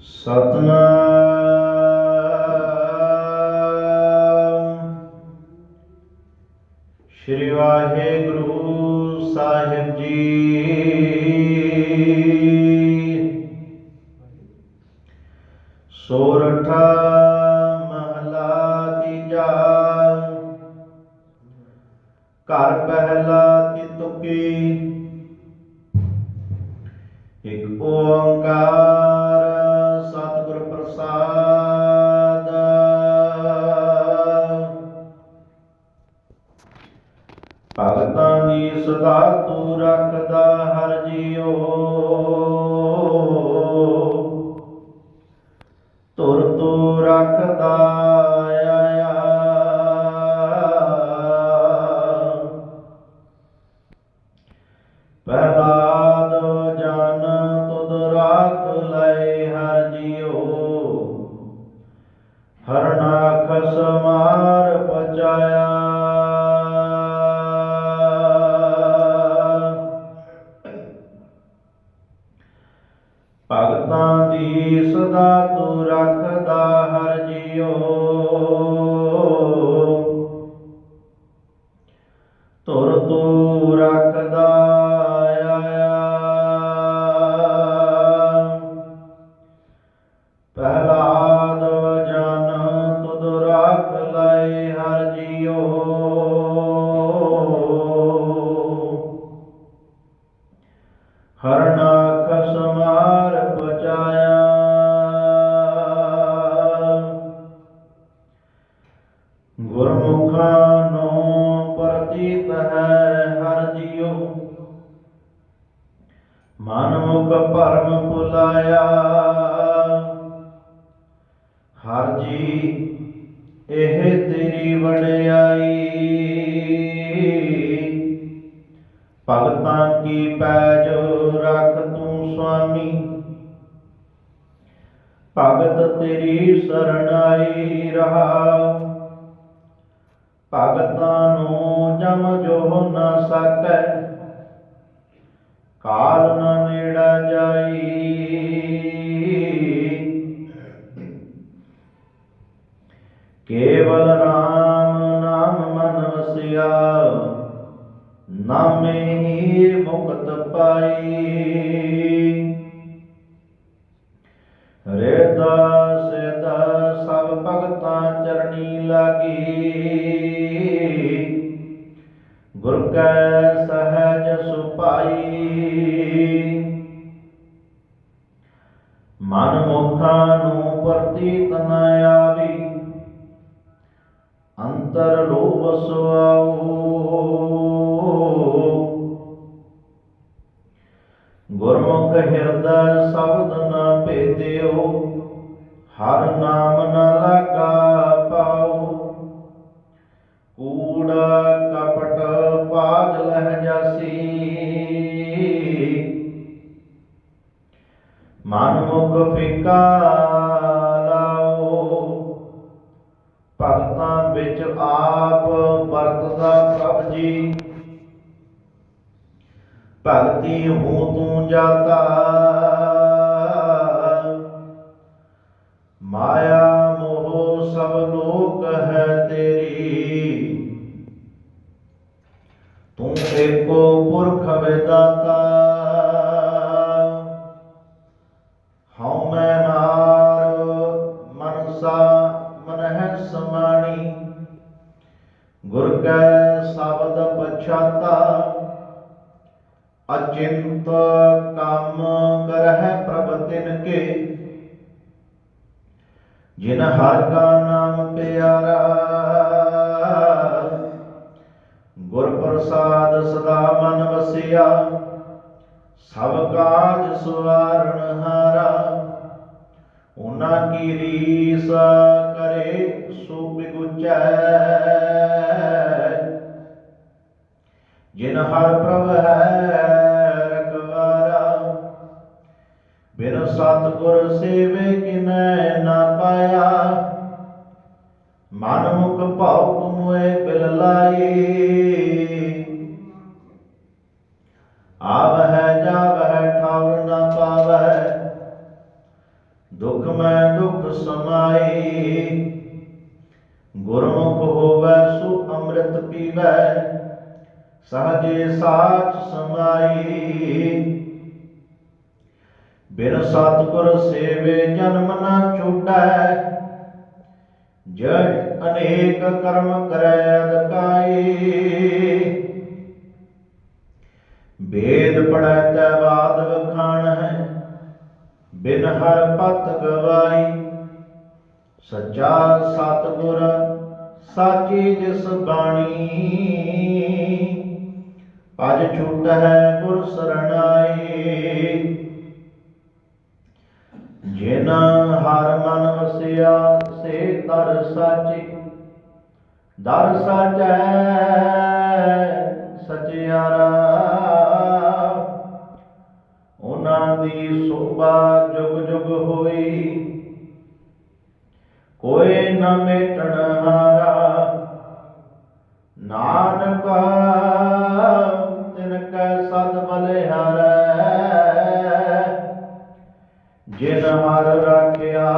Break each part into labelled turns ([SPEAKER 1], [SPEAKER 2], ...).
[SPEAKER 1] ਸਤਨਾਮ। ਸ਼੍ਰੀ ਵਾਹਿਗੁਰੂ ਸਾਹਿਬ ਜੀ। ਸੋਰਠਾ ਮਹਲਾ ਤੀਜਾ। ਘਰ ਪਹਿਲਾ ਤਿਤੁਕੀ। ਇੱਕ ਓੰਕਾਰ ਭਗਤਾਂ ਦੀ ਸਦਾ ਤੂੰ ਰੱਖਦਾ ਹਰ ਜੀਓ ਤੁਰ ਤੂੰ ਰੱਖਦਾ ਇਹ ਤੇਰੀ ਵਡਿਆਈ। ਭਗਤਾਂ ਕੀ ਪੈਜ ਰੱਖ ਤੂੰ ਸੁਆਮੀ? ਭਗਤ ਤੇਰੀ ਸਰਨ ਆਈ ਰਹਾ। ਭਗਤਾਂ ਨੂੰ ਜਮ ਜੋ ਨਾ ਸਕੈ। ਕਾਲ ਨ ਨੇੜਾ ਜਾਈ। ਕੇਵਲ RAM ਨਾਮ ਮਨ ਵਸਿਆ। ਨਾਮੇ ਹੀ ਮੁਕਤ ਪਾਈ। ਰੇਦਾ ਸਦਾ ਸਭ ਭਗਤਾਂ ਚਰਣੀ ਲਾਗੀ। ਗੁਰ ਕੈ ਸਹਜ ਸੁਪਾਈ। ਮਨ ਮੁਖਾਂ ਨੂੰ ਪ੍ਰਤੀਤ ਨ ਅੰਤਰ ਲੋਭ ਸੁਆਉ ਗੁਰਮੁਖ ਹਿਰਦੈ ਸ਼ਬਦ ਨ ਭੇਦਿਓ, ਹਰ ਨਾਮ ਨ ਲਾਗਾ ਪਾਉ ਕੂੜ ਕਪਟ ਪਾਗ ਲਹਿ ਜਾਸੀ। ਮਨ ਮੁਖ ਫਿਕਾ ਲਾਓ। ਭਗਤਾਂ ਵਿੱਚ ਆਪ ਵਰਤਦਾ ਪ੍ਰਭ ਜੀ। ਭਗਤੀ ਹੂੰ ਤੂੰ ਜਾਤਾ। ਮਾਇਆ ਮੋਹ ਸਭ ਲੋਕ ਹੈ ਤੇਰੀ। ਤੂੰ ਏਕੋ ਪੁਰਖ ਵਿਦਾਤਾ। ਜਿਨ ਹਰ ਕਾ ਨਾਮ ਪਿਆਰਾ ਗੁਰ ਪ੍ਰਸਾਦ ਸਦਾ ਮਨ ਵਸਿਆ, ਸਭ ਕਾਜ ਸਵਾਰਨ ਹਾਰਾ। ਉਹਨਾਂ ਕੀ ਰੀਸ ਕਰੇ, ਸੋ ਬਿਗੁਚੈ। ਜਿਨ ਹਰ ਪ੍ਰਭ ਹੈ ਰਖਵਾਰਾ, ਬਿਨ ਸਤਿਗੁਰ ਸੇਵੇ ਕਿਨੈ ਨਾ ਪਾਇਆ। ਮਨ ਮੁਖ ਭਾਉ ਤੁਮੇ ਬਿਲ ਲਾਈ ਆਵ ਹੈ ਜਾਵ ਹੈ ਠਾਉਰ ਨਾ ਪਾਵੈ ਦੁਖ ਮੈਂ ਦੁਖ ਸਮਾਈ ਗੁਰਮੁਖ ਹੋਵੈ ਸੋ ਅੰਮ੍ਰਿਤ ਪੀਵੈ। ਸਹਜੇ ਸਾਚ ਸਮਾਈ ਬਿਨ ਸਤਿਗੁਰ ਸੇਵੇ ਜਨਮ ਨਾ ਛੁਟੈ। ਜੜ ਅਨੇਕ ਕਰਮ ਕਰੈ ਅਦਕਾਈ ਵੇਦ ਪੜੈ ਤੈ ਬਾਦ ਵਖਾਣ ਹੈ, ਬਿਨ ਹਰ ਪਤ ਗਵਾਈ। ਸੱਚਾ ਸਤਿਗੁਰ ਸਾਚੀ ਜਿਸ ਬਾਣੀ। ਅਜ ਹੈ ਗੁਰ ਸਰਣਾਈ ਜਿਨ ਹਰ ਮਨ ਵਸਿਆ, ਸੇ ਦਰ ਸਾਚੇ। ਦਰ ਸਾਚੈ ਸਚਿਆਰਾ ਉਹਨਾਂ ਦੀ ਸੋਭਾ ਜੁਗ ਜੁਗ ਹੋਈ। ਕੋਈ ਨ ਮੇਟਣ ਹਾਰਾ। ਨਾਨਕ, ਤਿਨ ਕੈ ਸਦ ਬਲਿਹਾਰੈ। ਜਿਨ ਹਰ ਰਾਖਿਆ,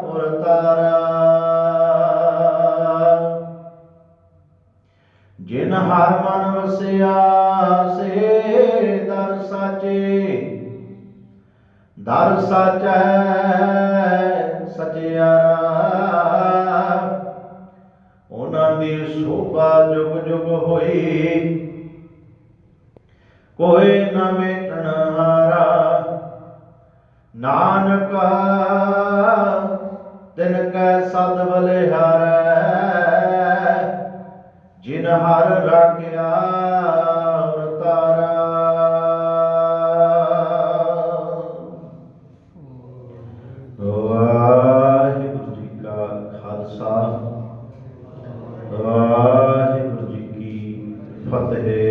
[SPEAKER 1] ਪੁਰ ਤਾਰਾ। ਜਿਨ ਹਰ ਮਨ ਵਸਿਆ, ਸੇ ਦਰ ਸਾਚੇ। ਦਰ ਸਾਚੈ ਸਚਿਆਰਾ ਉਹਨਾਂ ਦੀ ਸੋਭਾ ਜੁਗ ਜੁਗ ਹੋਈ। ਕੋਈ ਨ ਮੇਟਣ ਨਾਨਕ ਤਿਨ ਕੈ ਸਦ ਬਲਿਹਾਰੈ।